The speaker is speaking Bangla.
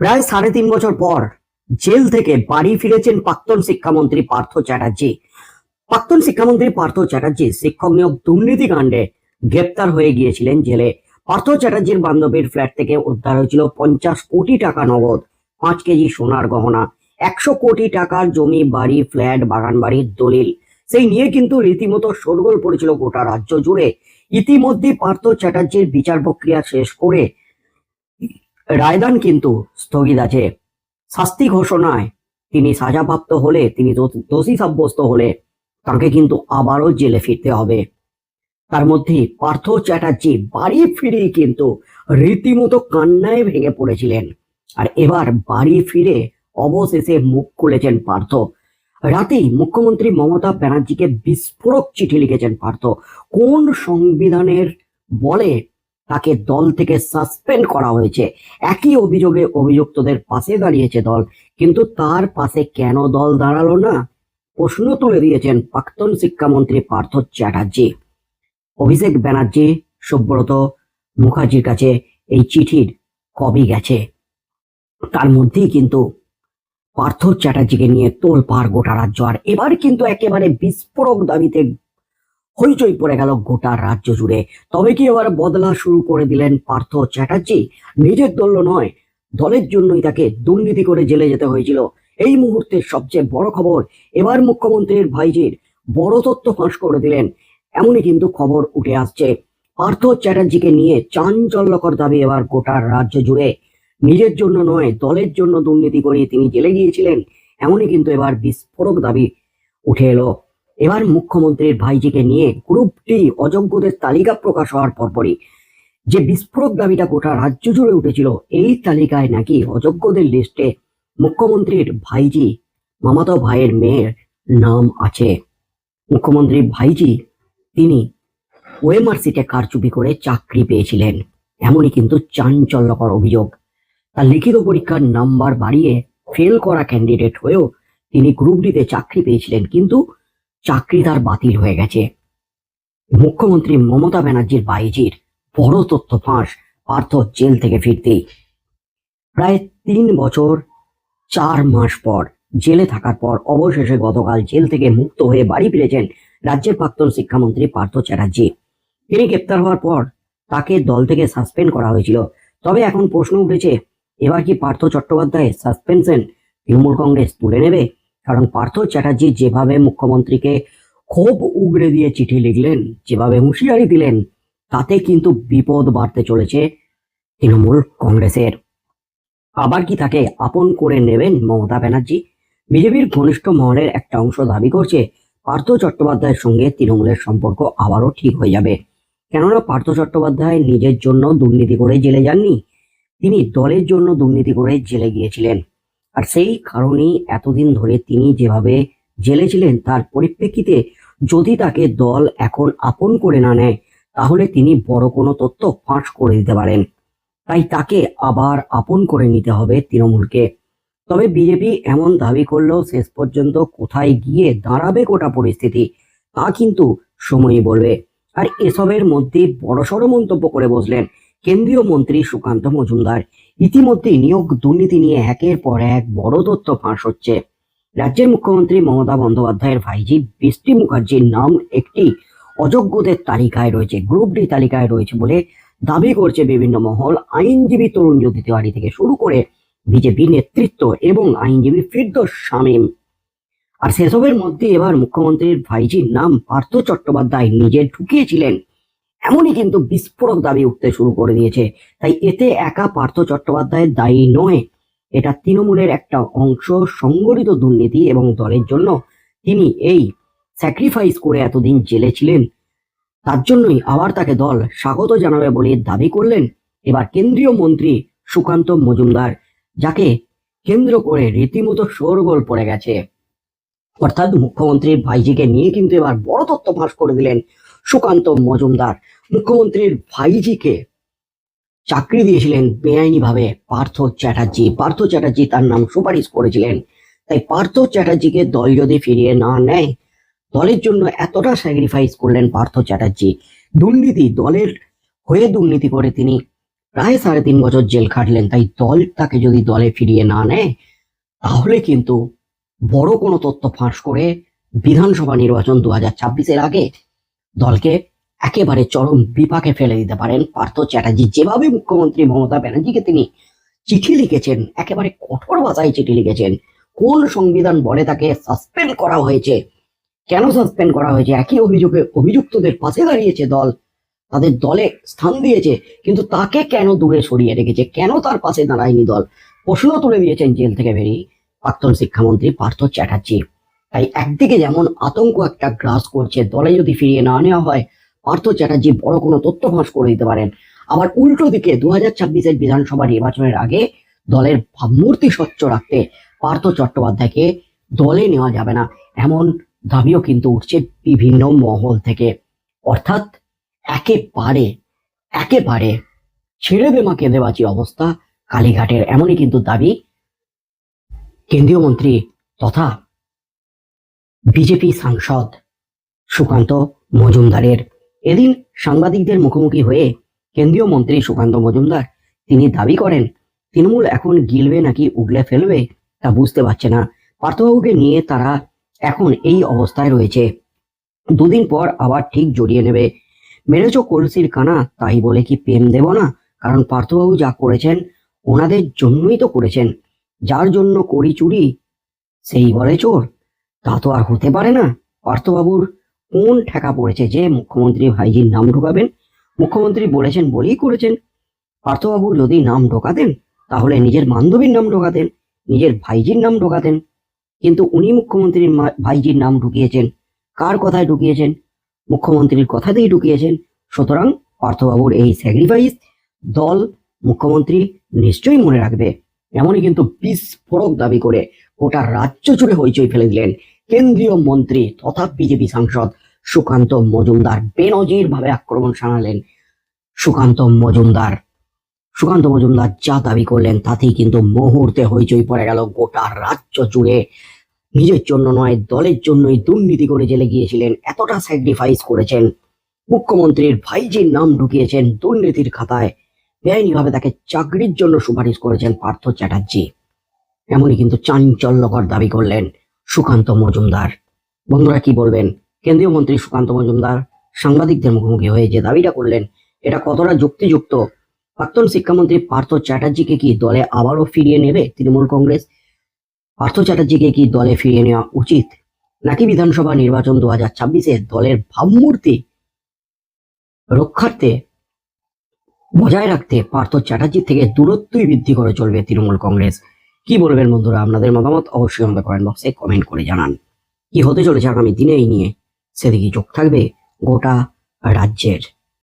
প্রায় সাড়ে তিন বছর পর জেল থেকে বাড়ি ফিরেছেন প্রাক্তন শিক্ষামন্ত্রী পার্থ চ্যাটার্জি। প্রাক্তন শিক্ষামন্ত্রী পার্থ চ্যাটার্জি শিক্ষক নিয়োগ দুর্নীতি কাণ্ডে গ্রেপ্তার হয়ে গিয়েছিলেন জেলে। পার্থ চ্যাটার্জির বান্ধবীর ফ্ল্যাট থেকে উদ্ধার হয়েছিল পঞ্চাশ কোটি টাকা নগদ, পাঁচ কেজি সোনার গহনা, একশো কোটি টাকার জমি, বাড়ি, ফ্ল্যাট বাগান বাড়ির দলিল। সেই নিয়ে কিন্তু রীতিমতো শোরগোল পড়েছিল গোটা রাজ্য জুড়ে। ইতিমধ্যে পার্থ চ্যাটার্জির বিচার প্রক্রিয়া শেষ করে রায়দান কিন্তু স্থগিত আছে। শাস্তি ঘোষণায় তিনি সাজাপ্রাপ্ত হলে, তিনি দোষী সাব্যস্ত হলে তাকে কিন্তু আবারও জেলে ফিরতে হবে। তার মধ্যে পার্থ চ্যাটার্জি বাড়ি ফিরে কিন্তু রীতিমতো কান্নায় ভেঙে পড়েছিলেন। আর এবার বাড়ি ফিরে অবশেষে মুখ খুলেছেন পার্থ। রাতেই মুখ্যমন্ত্রী মমতা ব্যানার্জিকে বিস্ফোরক চিঠি লিখেছেন পার্থ। কোন সংবিধানের বলে তাকে দল থেকে সাসপেন্ড করা হয়েছে। একই অভিযোগে অভিযুক্তদের পাশে দাঁড়িয়েছে দল। কিন্তু তার পাশে কেন দল দাঁড়াল না? প্রশ্ন তুলে দিয়েছেন প্রাক্তন শিক্ষামন্ত্রী পার্থ চ্যাটার্জি। অভিষেক ব্যানার্জি, সুব্রত মুখার্জির কাছে এই চিঠির কবি গেছে। তার মধ্যেই কিন্তু পার্থ চ্যাটার্জিকে নিয়ে তোলপাড় গোটা রাজ্য। আর এবার কিন্তু একেবারে বিস্ফোরক দাবিতে হইচই পড়ে গেল গোটা রাজ্য জুড়ে। তবে কি এবার বদলা শুরু করে দিলেন পার্থ চ্যাটার্জি? নিজের দল নয়, দলের জন্যই তাকে দুর্নীতি করে জেলে যেতে হয়েছিল। এই মুহূর্তে সবচেয়ে বড় খবর এবার মুখ্যমন্ত্রীর ভাইজির বড় তথ্য ফাঁস করে দিলেন। এমনই কিন্তু খবর উঠে আসছে। পার্থ চ্যাটার্জিকে নিয়ে চাঞ্চল্যকর দাবি এবার গোটা রাজ্য জুড়ে। নিজের জন্য নয়, দলের জন্য দুর্নীতি করে তিনি জেলে গিয়েছিলেন। এমনই কিন্তু এবার বিস্ফোরক দাবি উঠে এলো। এবার মুখ্যমন্ত্রীর ভাইজিকে নিয়ে গ্রুপটি অযোগ্যদের তালিকা প্রকাশ হওয়ার পরপরই যে বিস্ফোরক দাবিটা গোটা রাজ্য জুড়ে উঠেছিল, এই তালিকায় নাকি অযোগ্যদের লিস্টে মুখ্যমন্ত্রীর ভাইজি, মামাতো ভাইয়ের মেয়ের নাম আছে। মুখ্যমন্ত্রী ভাইজি তিনি ওএমআর কারচুপি করে চাকরি পেয়েছিলেন, এমনই কিন্তু চাঞ্চল্যকর অভিযোগ। তার লিখিত পরীক্ষার নাম্বার বাড়িয়ে ফেল করা ক্যান্ডিডেট হয়েও তিনি গ্রুপ ডিতে চাকরি পেয়েছিলেন, কিন্তু চাকরি তার বাতিল হয়ে গেছে। মুখ্যমন্ত্রী মমতা ব্যানার্জির বাইজির বড় তথ্য ফাঁস, পার্থ জেল থেকে ফিরতেই। প্রায় তিন বছর, চার মাস পর, জেলে থাকার পর অবশেষে গতকাল জেল থেকে মুক্ত হয়ে বাড়ি ফিরেছেন রাজ্যের প্রাক্তন শিক্ষামন্ত্রী পার্থ চ্যাটার্জি। তিনি গ্রেপ্তার হওয়ার পর তাকে দল থেকে সাসপেন্ড করা হয়েছিল। তবে এখন প্রশ্ন উঠেছে, এবার কি পার্থ চট্টোপাধ্যায় সাসপেনশন তৃণমূল কংগ্রেস তুলে নেবে? কারণ পার্থ চ্যাটার্জি যেভাবে মুখ্যমন্ত্রীকে খুব উগড়ে দিয়ে চিঠি লিখলেন, যেভাবে হুঁশিয়ারি দিলেন, তাতে কিন্তু বিপদ বাড়তে চলেছে তৃণমূল কংগ্রেসের। আবার কি তাকে আপন করে নেবেন মমতা ব্যানার্জি? বিজেপির ঘনিষ্ঠ মহলের একটা অংশ দাবি করছে, পার্থ চট্টোপাধ্যায়ের সঙ্গে তৃণমূলের সম্পর্ক আবারও ঠিক হয়ে যাবে। কেননা পার্থ চট্টোপাধ্যায় নিজের জন্য দুর্নীতি করে জেলে যাননি, তিনি দলের জন্য দুর্নীতি করে জেলে গিয়েছিলেন। আর সেই কারণেই এতদিন ধরে তিনি যেভাবে জেলে ছিলেন, তার পরিপ্রেক্ষিতে যদি তাকে দল এখন আপন করে না নেয়, তাহলে তিনি বড় কোনো তথ্য ফাঁস করে দিতে পারেন। তাই তাকে আবার আপন করে নিতে হবে তৃণমূলকে। তবে বিজেপি এমন দাবি করলেও শেষ পর্যন্ত কোথায় গিয়ে দাঁড়াবে গোটা পরিস্থিতি, তা কিন্তু সময়ই বলবে। আর এসবের মধ্যে বড়সড় মন্তব্য করে বসলেন কেন্দ্রীয় মন্ত্রী সুকান্ত মজুমদার ইতিমধ্যে নিয়োগ দুর্নীতি নিয়ে একের পর এক বড় তথ্য ফাঁস হচ্ছে। রাজ্যের মুখ্যমন্ত্রী মমতা বন্দ্যোপাধ্যায়ের ভাইজি বৃষ্টি মুখার্জির নাম একটি অযোগ্যদের তালিকায় রয়েছে, গ্রুপ ডি তালিকায় রয়েছে বলে দাবি করছে বিভিন্ন মহল। আইনজীবী তরুণ জ্যোতি তিওয়ারি থেকে শুরু করে বিজেপি নেতৃত্ব এবং আইনজীবী ফিরদোস শামীম। আর সেসবের মধ্যে এবার মুখ্যমন্ত্রীর ভাইজির নাম পার্থ চট্টোপাধ্যায় নিজে ঢুকিয়েছিলেন। এমনই কিন্তু বিস্ফোরক দাবি উঠতে শুরু করে দিয়েছে। তাই এতে একা পার্থ চট্টোপাধ্যায়ের দায়ী নয়। এটা তৃণমূলের একটা অংশ, সংগঠিত দুর্নীতি এবং দলের জন্য তিনি এই স্যাক্রিফাইস করে এতদিন জেলে ছিলেন। তার জন্যই আবার তাকে দল স্বাগত জানাবে বলে দাবি করলেন এবার কেন্দ্রীয় মন্ত্রী সুকান্ত মজুমদার, যাকে কেন্দ্র করে রীতিমতো শোরগোল পড়ে গেছে। অর্থাৎ মুখ্যমন্ত্রীর ভাইজিকে নিয়ে কিন্তু এবার বড় তথ্য ফাঁস করে দিলেন সুকান্ত মজুমদার। মুখ্যমন্ত্রীর ভাইজিকে চাকরি দিয়েছিলেন বেআইনি ভাবে পার্থ চ্যাটার্জি। পার্থ চ্যাটার্জি তার নাম সুপারিশ করেছিলেন। তাই পার্থ চ্যাটার্জিকে দল যদি ফিরিয়ে না নেয়, দলের জন্য এতটা স্যাক্রিফাইস করলেন পার্থ চ্যাটার্জি। দুর্নীতি, দলের হয়ে দুর্নীতি করে তিনি প্রায় সাড়ে তিন বছর জেল খাটলেন। তাই দল তাকে যদি দলে ফিরিয়ে না নেয়, তাহলে কিন্তু বড় কোনো তথ্য ফাঁস করে বিধানসভা নির্বাচন দু হাজার ছাব্বিশের আগে দলকে একেবারে চরম বিপাকে ফেলে দিতে পারেন পার্থ চ্যাটার্জি। যেভাবে মুখ্যমন্ত্রী মমতা ব্যানার্জিকে তিনি চিঠি লিখেছেন, একেবারে কঠোর ভাষায় চিঠি লিখেছেন, কোন সংবিধান বলে তাকে সাসপেন্ড করা হয়েছে, কেন সাসপেন্ড করা হয়েছে, একই অভিযোগে অভিযুক্তদের পাশে দাঁড়িয়েছে দল, তাদের দলে স্থান দিয়েছে, কিন্তু তাকে কেন দূরে সরিয়ে রেখেছে, কেন তার পাশে দাঁড়ায়নি দল? প্রশ্ন তুলে দিয়েছেন জেল থেকে বেরিয়ে প্রাক্তন শিক্ষামন্ত্রী পার্থ চ্যাটার্জি। তাই একদিকে যেমন আতঙ্ক একটা গ্রাস করছে, দলে যদি ফিরিয়ে না নেওয়া হয়, পার্থ চ্যাটার্জি বড় কোনো তথ্য ফাঁস করে দিতে পারেন। আবার উল্টো দিকে দু হাজার ছাব্বিশের বিধানসভা নির্বাচনের আগে দলের ভাবমূর্তি স্বচ্ছ রাখতে পার্থ চট্টোপাধ্যায়কে দলে নেওয়া যাবে না। এমন দাবিও কিন্তু উঠছে বিভিন্ন মহল থেকে। অর্থাৎ একেবারে একেবারে ছেড়ে দে মা কেঁদে বাঁচি অবস্থা কালীঘাটের। এমনই কিন্তু দাবি কেন্দ্রীয় মন্ত্রী তথা বিজেপি সাংসদ সুকান্ত মজুমদারের। এদিন সাংবাদিকদের মুখোমুখি হয়ে কেন্দ্রীয় মন্ত্রী সুকান্ত মজুমদার তিনি দাবি করেন, তৃণমূল এখন গিলবে নাকি উগলে ফেলবে তা বুঝতে পারছে না। পার্থবাবুকে নিয়ে তারা এখন এই অবস্থায় রয়েছে। দুদিন পর আবার ঠিক জড়িয়ে নেবে। মেরেছ কলসির কানা, তাই বলে কি প্রেম দেব না? কারণ পার্থবাবু যা করেছেন, ওনাদের জন্যই তো করেছেন। যার জন্য করি চুরি, সেই বলে চোর। তা তো আর হতে পারে না। পার্থবাবুর কোন ঠেকা পড়েছে যে মুখ্যমন্ত্রী ভাইজির নাম ঢোকাবেন? মুখ্যমন্ত্রী বলেছেন বলেই করেছেন। পার্থবাবু যদি নাম ঢোকাতেন, তাহলে নিজের বান্ধবীর নাম ঢোকাতেন, নিজের ভাইজির নাম ঢোকাতেন। কিন্তু উনি মুখ্যমন্ত্রীর ভাইজির নাম ঢুকিয়েছেন। কার কথায় ঢুকিয়েছেন? মুখ্যমন্ত্রীর কথাতেই ঢুকিয়েছেন। সুতরাং পার্থবাবুর এই স্যাক্রিফাইস দল মুখ্যমন্ত্রী নিশ্চয়ই মনে রাখবে। এমনই কিন্তু বিস্ফোরক দাবি করে গোটা রাজ্য জুড়ে হইচই ফেলে দিলেন কেন্দ্রীয় মন্ত্রী তথা বিজেপি সাংসদ সুকান্ত মজুমদার বেনজির ভাবে আক্রমণ শানালেন সুকান্ত মজুমদার। সুকান্ত মজুমদার যা দাবি করলেন তাতেই কিন্তু মুহূর্তে হইচই পড়ে গেল। গোটা রাজ্য জুড়ে নিজের জন্য নয়, দলের জন্যই দুর্নীতি করে জেলে গিয়েছিলেন, এতটা স্যাক্রিফাইস করেছেন। মুখ্যমন্ত্রীর ভাইজির নাম ঢুকিয়েছেন দুর্নীতির খাতায়। বেআইনিভাবে তাকে চাকরির জন্য সুপারিশ করেছেন পার্থ চ্যাটার্জি। এমনই কিন্তু চাঞ্চল্যকর দাবি করলেন সুকান্ত মজুমদার। বন্ধুরা কি বলবেন? কেন্দ্রীয় মন্ত্রী সুকান্ত মজুমদার সাংবাদিকদের মুখোমুখি হয়ে যে দাবিটা করলেন, এটা কতটা যুক্তিযুক্ত? প্রাক্তন শিক্ষামন্ত্রী পার্থ চ্যাটার্জিকে কি দলে আবারও ফিরিয়ে নেবে তৃণমূল কংগ্রেস? পার্থ চ্যাটার্জিকে কি দলে ফিরিয়ে নেওয়া উচিত? নাকি বিধানসভা নির্বাচন দু হাজার ছাব্বিশে দলের ভাবমূর্তি রক্ষার্থে, বজায় রাখতে পার্থ চ্যাটার্জি থেকে দূরত্বই বৃদ্ধি করে চলবে তৃণমূল কংগ্রেস? কি বলবেন বন্ধুরা? আপনাদের মতামত অবশ্যই আমাদের কমেন্ট বক্সে কমেন্ট করে জানান। কি হতে চলেছে আগামী দিনে এই নিয়ে? সেদিকে চোখ থাকবে গোটা রাজ্যের